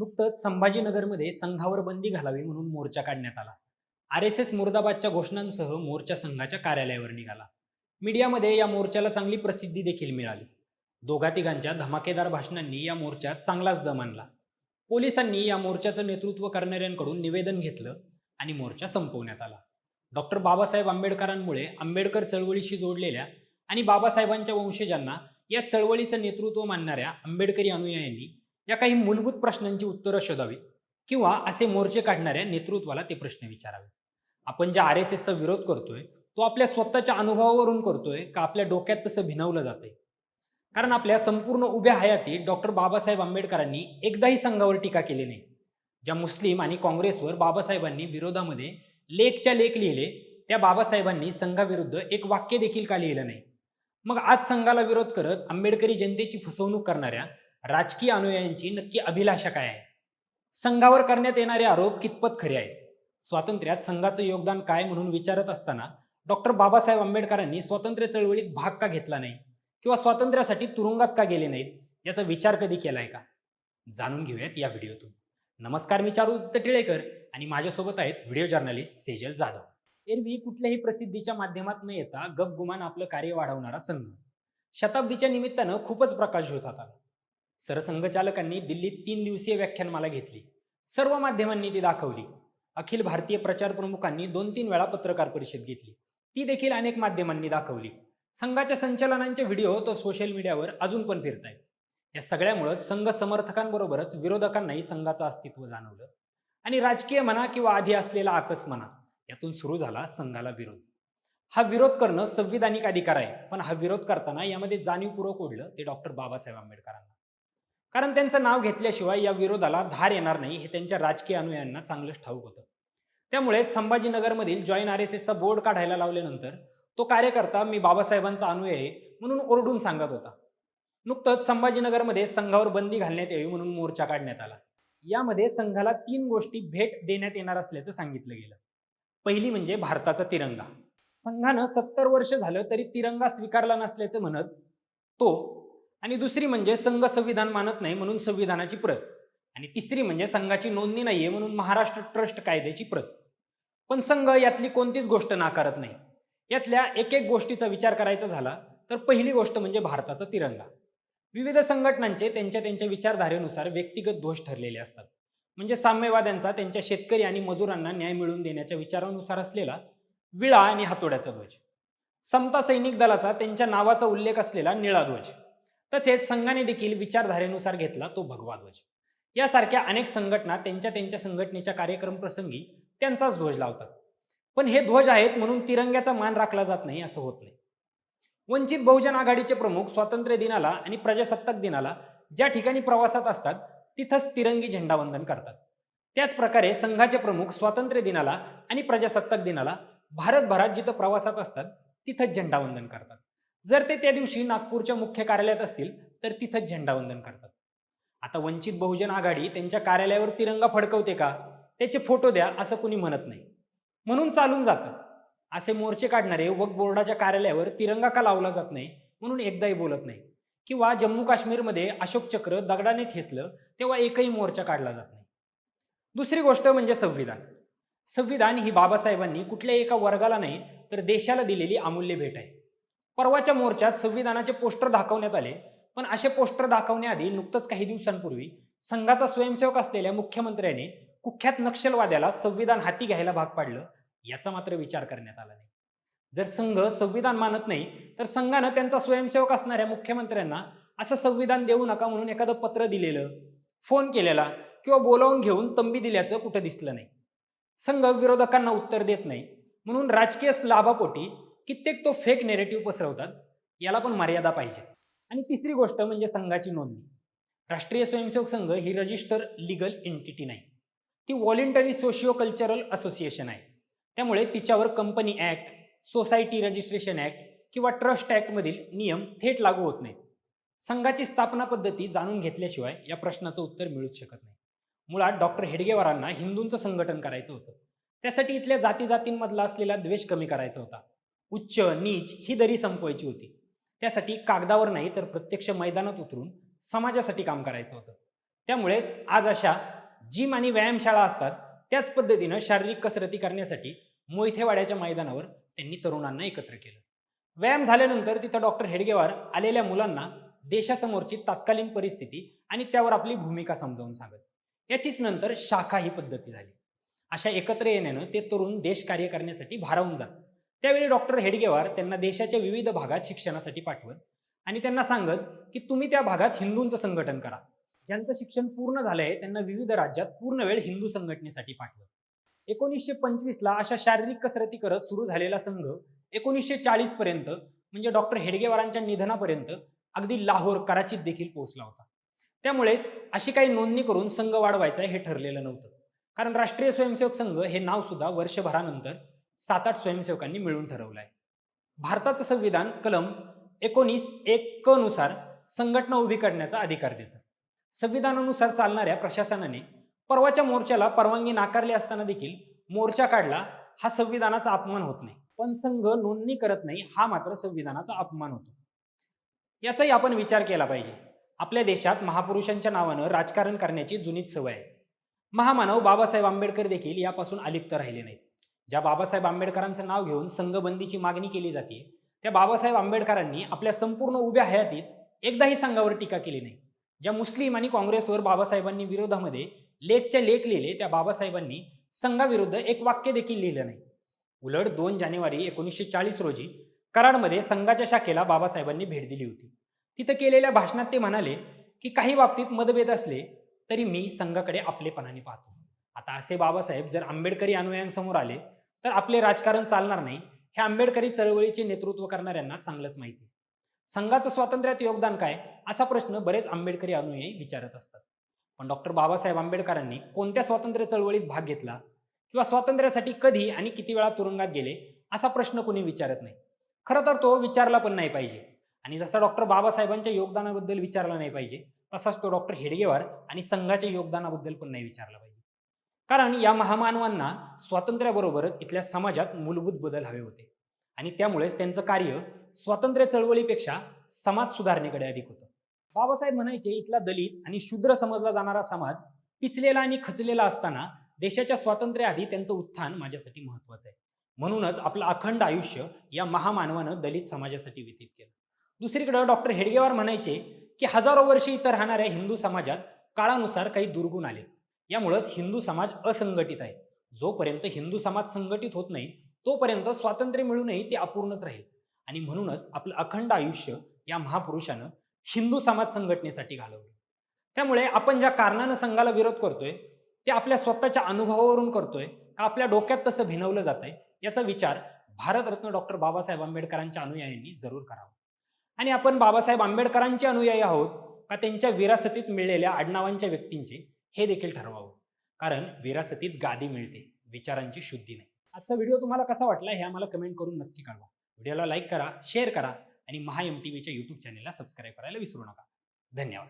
नुकतंच संभाजीनगरमध्ये संघावर बंदी घालावी म्हणून मोर्चा काढण्यात आला. आर एस एस मुर्दाबादच्या घोषणांसह मोर्चा संघाच्या कार्यालयावर निघाला. मीडियामध्ये या मोर्चाला चांगली प्रसिद्धी देखील मिळाली. दोघा तिघांच्या धमाकेदार भाषणांनी या मोर्चात चांगलाच दम आणला. पोलिसांनी या मोर्चाचं नेतृत्व करणाऱ्यांकडून निवेदन घेतलं आणि मोर्चा संपवण्यात आला. डॉक्टर बाबासाहेब आंबेडकरांमुळे आंबेडकर चळवळीशी जोडलेल्या आणि बाबासाहेबांच्या वंशजांना या चळवळीचं नेतृत्व मानणाऱ्या आंबेडकरी अनुयायांनी या काही मूलभूत प्रश्नांची उत्तरं शोधावी किंवा असे मोर्चे काढणाऱ्या नेतृत्वाला ते प्रश्न विचारावे. आपण ज्या आर एस एसचा विरोध करतोय तो आपल्या स्वतःच्या अनुभवावरून करतोय का आपल्या डोक्यात तसं भिनवलं जातंय? कारण आपल्या संपूर्ण उभ्या हयातीत डॉक्टर बाबासाहेब आंबेडकरांनी एकदाही संघावर टीका केली नाही. ज्या मुस्लिम आणि काँग्रेसवर बाबासाहेबांनी विरोधामध्ये लेखच्या लेख लिहिले त्या बाबासाहेबांनी संघाविरुद्ध एक वाक्य देखील का लिहिलं नाही? मग आज संघाला विरोध करत आंबेडकरी जनतेची फसवणूक करणाऱ्या राजकीय अनुयायांची नक्की अभिलाषा काय आहे? संघावर करण्यात येणारे आरोप कितपत खरे आहेत? स्वातंत्र्यात संघाचं योगदान काय म्हणून विचारत असताना डॉक्टर बाबासाहेब आंबेडकरांनी स्वातंत्र्य चळवळीत भाग का घेतला नाही? किंवा स्वातंत्र्यासाठी तुरुंगात का गेले नाहीत? याचा विचार कधी केलाय का? जाणून घेऊयात या व्हिडिओतून. नमस्कार मी चारुदत्त टिळेकर आणि माझ्यासोबत आहेत व्हिडिओ जर्नलिस्ट सेजल जाधव. एरवी कुठल्याही प्रसिद्धीच्या माध्यमात न येता गपगुमान आपलं कार्य वाढवणारा संघ. शताब्दीच्या निमित्तानं खूपच प्रकाश होत आता सरसंघचालकांनी दिल्लीत तीन दिवसीय व्याख्यानमाला घेतली. सर्व माध्यमांनी ती दाखवली. अखिल भारतीय प्रचार प्रमुखांनी दोन तीन वेळा पत्रकार परिषद घेतली. ती देखील अनेक माध्यमांनी दाखवली. संघाच्या संचलनांचे व्हिडिओ तो सोशल मीडियावर अजून पण फिरतायत. या सगळ्यामुळेच संघ समर्थकांबरोबरच विरोधकांनाही संघाचं अस्तित्व जाणवलं. आणि राजकीय म्हणा किंवा आधी असलेला आकस म्हणा यातून सुरू झाला संघाला विरोध. हा विरोध करणं संविधानिक अधिकार आहे. पण हा विरोध करताना यामध्ये जाणीवपूर्वक ओढलं ते डॉक्टर बाबासाहेब आंबेडकरांना. कारण त्यांचं नाव घेतल्याशिवाय या विरोधाला धार येणार नाही हे त्यांच्या राजकीय अनुयायांना चांगलंच ठाऊक होतं. त्यामुळे संभाजीनगरमधील जॉईन आर एस एसचा बोर्ड काढायला लावल्यानंतर तो कार्यकर्ता मी बाबासाहेबांचा अनुय आहे म्हणून ओरडून सांगत होता. नुकतंच संभाजीनगरमध्ये संघावर बंदी घालण्यात यावी म्हणून मोर्चा काढण्यात आला. यामध्ये संघाला तीन गोष्टी भेट देण्यात येणार असल्याचं सांगितलं गेलं. पहिली म्हणजे भारताचा तिरंगा. संघानं सत्तर वर्ष झालं तरी तिरंगा स्वीकारला नसल्याचं म्हणत तो आणि दुसरी म्हणजे संघ संविधान मानत नाही म्हणून संविधानाची प्रत. आणि तिसरी म्हणजे संघाची नोंदणी नाहीये म्हणून महाराष्ट्र ट्रस्ट कायद्याची प्रत. पण संघ यातली कोणतीच गोष्ट नाकारत नाही. यातल्या एक एक गोष्टीचा विचार करायचा झाला तर पहिली गोष्ट म्हणजे भारताचा तिरंगा. विविध संघटनांचे त्यांच्या त्यांच्या विचारधारेनुसार व्यक्तिगत दोष ठरलेले असतात. म्हणजे साम्यवाद्यांचा त्यांच्या शेतकरी आणि मजुरांना न्याय मिळवून देण्याच्या विचारानुसार असलेला विळा आणि हातोड्याचा ध्वज. समता सैनिक दलाचा त्यांच्या नावाचा उल्लेख असलेला निळा ध्वज. तसेच संघाने देखील विचारधारेनुसार घेतला तो भगवा ध्वज यासारख्या अनेक संघटना त्यांच्या त्यांच्या संघटनेच्या कार्यक्रम प्रसंगी त्यांचाच ध्वज लावतात. पण हे ध्वज आहेत म्हणून तिरंग्याचा मान राखला जात नाही असं होत नाही. वंचित बहुजन आघाडीचे प्रमुख स्वातंत्र्य दिनाला आणि प्रजासत्ताक दिनाला ज्या ठिकाणी प्रवासात असतात तिथंच तिरंगी झेंडावंदन करतात. त्याच प्रकारे संघाचे प्रमुख स्वातंत्र्य दिनाला आणि प्रजासत्ताक दिनाला भारतभरात जिथं प्रवासात असतात तिथंच झेंडावंदन करतात. जर ते त्या दिवशी नागपूरच्या मुख्य कार्यालयात असतील तर तिथंच झेंडावंदन करतात. आता वंचित बहुजन आघाडी त्यांच्या कार्यालयावर तिरंगा फडकवते का? त्याचे फोटो द्या असं कुणी म्हणत नाही. म्हणून चालून जातं. असे मोर्चे काढणारे व बोर्डाच्या कार्यालयावर तिरंगा का लावला जात नाही म्हणून एकदाही बोलत नाही. किंवा जम्मू काश्मीरमध्ये अशोक चक्र दगडाने ठेचलं तेव्हा एकही मोर्चा काढला जात नाही. दुसरी गोष्ट म्हणजे संविधान. संविधान ही बाबासाहेबांनी कुठल्या एका वर्गाला नाही तर देशाला दिलेली अमूल्य भेट आहे. परवाच्या मोर्चात संविधानाचे पोस्टर दाखवण्यात आले. पण असे पोस्टर दाखवण्याआधी नुकतंच काही दिवसांपूर्वी संघाचा स्वयंसेवक असलेल्या मुख्यमंत्र्याने कुख्यात नक्षलवाद्याला संविधान हाती घ्यायला भाग पाडलं याचा मात्र विचार करण्यात आला नाही. जर संघ संविधान मानत नाही तर संघानं त्यांचा स्वयंसेवक असणाऱ्या मुख्यमंत्र्यांना असं संविधान देऊ नका म्हणून एखादं पत्र दिलेलं फोन केलेला किंवा बोलावून घेऊन तंबी दिल्याचं कुठं दिसलं नाही. संघ विरोधकांना उत्तर देत नाही. म्हणून राजकीय लाभापोटी कित्येक तो फेक नेरेटिव्ह पसरवतात याला पण मर्यादा पाहिजे. आणि तिसरी गोष्ट म्हणजे संघाची नोंदणी. राष्ट्रीय स्वयंसेवक संघ ही रजिस्टर लिगल एंटिटी नाही. ती व्हॉलेंटरी सोशिओ कल्चरल असोसिएशन आहे. त्यामुळे तिच्यावर company act society registration act किंवा ट्रस्ट ॲक्टमधील नियम थेट लागू होत नाहीत. संघाची स्थापना पद्धती जाणून घेतल्याशिवाय या प्रश्नाचं उत्तर मिळूच शकत नाही. मुळात डॉक्टर हेडगेवारांना हिंदूंचं संघटन करायचं होतं. त्यासाठी इथल्या जाती जातींमधला असलेला द्वेष कमी करायचा होता. उच्च नीच ही दरी संपवायची होती. त्यासाठी कागदावर नाही तर प्रत्यक्ष मैदानात उतरून समाजासाठी काम करायचं होतं. त्यामुळेच आज अशा जिम आणि व्यायामशाळा असतात त्याच पद्धतीनं शारीरिक कसरती करण्यासाठी मोहितेवाड्याच्या मैदानावर त्यांनी तरुणांना एकत्र केलं. व्यायाम झाल्यानंतर तिथं डॉक्टर हेडगेवार आलेल्या मुलांना देशासमोरची तत्कालीन परिस्थिती आणि त्यावर आपली भूमिका समजावून सांगत. याचीच नंतर शाखा ही पद्धती झाली. अशा एकत्र येण्यानं ते तरुण देश कार्य करण्यासाठी भारावून जात. त्यावेळी डॉक्टर हेडगेवार त्यांना देशाच्या विविध भागात शिक्षणासाठी पाठवत आणि त्यांना सांगत की तुम्ही त्या भागात हिंदूंचं संघटन करा. ज्यांचं शिक्षण पूर्ण झालंय त्यांना विविध राज्यात पूर्ण वेळ हिंदू संघटनेसाठी पाठवत. एकोणीसशे पंचवीसला अशा शारीरिक कसरती करत सुरू झालेला संघ एकोणीसशे चाळीस पर्यंत म्हणजे डॉक्टर हेडगेवारांच्या निधनापर्यंत अगदी लाहोर कराचीत देखील पोहोचला होता. त्यामुळेच अशी काही नोंदणी करून संघ वाढवायचा हे ठरलेलं नव्हतं. कारण राष्ट्रीय स्वयंसेवक संघ हे नाव सुद्धा वर्षभरानंतर सात आठ स्वयंसेवकांनी मिळून ठरवलं आहे भारताचं संविधान कलम एकोणीस एक क नुसार संघटना उभी करण्याचा अधिकार देतं. संविधानानुसार चालणाऱ्या प्रशासनाने परवाच्या मोर्चाला परवानगी नाकारली असताना देखील मोर्चा काढला हा संविधानाचा अपमान होत नाही. पण संघ नोंदणी करत नाही हा मात्र संविधानाचा अपमान होतो. याचाही आपण विचार केला पाहिजे. आपल्या देशात महापुरुषांच्या नावानं राजकारण करण्याची जुनीच सवय आहे. महामानव बाबासाहेब आंबेडकर देखील यापासून अलिप्त राहिले नाहीत. ज्या बाबासाहेब आंबेडकरांचं नाव घेऊन संघबंदीची मागणी केली जाते त्या बाबासाहेब आंबेडकरांनी आपल्या संपूर्ण उभ्या हयातीत एकदाही संघावर टीका केली नाही. ज्या मुस्लिम आणि काँग्रेसवर बाबासाहेबांनी विरोधामध्ये लेखच्या लेख लिहिले त्या बाबासाहेबांनी संघाविरुद्ध एक वाक्य देखील लिहिलं नाही. उलट दोन जानेवारी एकोणीसशे चाळीस रोजी कराडमध्ये संघाच्या शाखेला बाबासाहेबांनी भेट दिली होती. तिथं केलेल्या भाषणात ते म्हणाले की काही बाबतीत मतभेद असले तरी मी संघाकडे आपलेपणाने पाहतो. आता असे बाबासाहेब जर आंबेडकरी अनुयायांसमोर आले तर आपले राजकारण चालणार नाही हे आंबेडकरी चळवळीचे नेतृत्व करणाऱ्यांना चांगलंच माहिती संघाचं स्वातंत्र्यात योगदान काय? असा प्रश्न बरेच आंबेडकरी अनुयायी विचारत असतात. पण डॉक्टर बाबासाहेब आंबेडकरांनी कोणत्या स्वातंत्र्य चळवळीत भाग घेतला? किंवा स्वातंत्र्यासाठी कधी आणि किती वेळा तुरुंगात गेले? असा प्रश्न कोणी विचारत नाही. खरं तर तो विचारला पण नाही पाहिजे. आणि जसा डॉक्टर बाबासाहेबांच्या योगदानाबद्दल विचारला नाही पाहिजे तसाच तो डॉक्टर हेडगेवार आणि संघाच्या योगदानाबद्दल पण नाही विचारला पाहिजे. कारण या महामानवांना स्वातंत्र्याबरोबरच इथल्या समाजात मूलभूत बदल हवे होते. आणि त्यामुळेच त्यांचं कार्य स्वातंत्र्य चळवळीपेक्षा समाज सुधारणेकडे अधिक होतं. बाबासाहेब म्हणायचे इथला दलित आणि शूद्र समजला जाणारा समाज पिचलेला आणि खचलेला असताना देशाच्या स्वातंत्र्याआधी त्यांचं उत्थान माझ्यासाठी महत्वाचं आहे. म्हणूनच आपलं अखंड आयुष्य या महामानवानं दलित समाजासाठी व्यतीत केलं. दुसरीकडे डॉक्टर हेडगेवार म्हणायचे की हजारो वर्षे इथं राहणाऱ्या हिंदू समाजात काळानुसार काही दुर्गुण आले यामुळंच हिंदू समाज असंघटित आहे. जोपर्यंत हिंदू समाज संघटित होत नाही तोपर्यंत स्वातंत्र्य मिळूनही ते अपूर्णच राहील. आणि म्हणूनच आपलं अखंड आयुष्य या महापुरुषानं हिंदू समाज संघटनेसाठी घालवलं. त्यामुळे आपण ज्या कारणानं संघाला विरोध करतोय ते आपल्या स्वतःच्या अनुभवावरून करतोय का आपल्या डोक्यात तसं भिनवलं जात आहे याचा विचार भारतरत्न डॉक्टर बाबासाहेब आंबेडकरांच्या अनुयायांनी जरूर करावा. आणि आपण बाबासाहेब आंबेडकरांचे अनुयायी आहोत का त्यांच्या विरासतीत मिळलेल्या आडनावांच्या व्यक्तींचे हे देखील ठरवावं. कारण विरासतीत गादी मिळते विचारांची शुद्धी नाही. आजचा व्हिडिओ तुम्हाला कसा वाटला हे आम्हाला कमेंट करून नक्की कळवा. व्हिडिओला लाईक करा शेअर करा आणि महा एम टी व्हीच्या यूट्यूब चॅनेलला सबस्क्राईब करायला विसरू नका. धन्यवाद.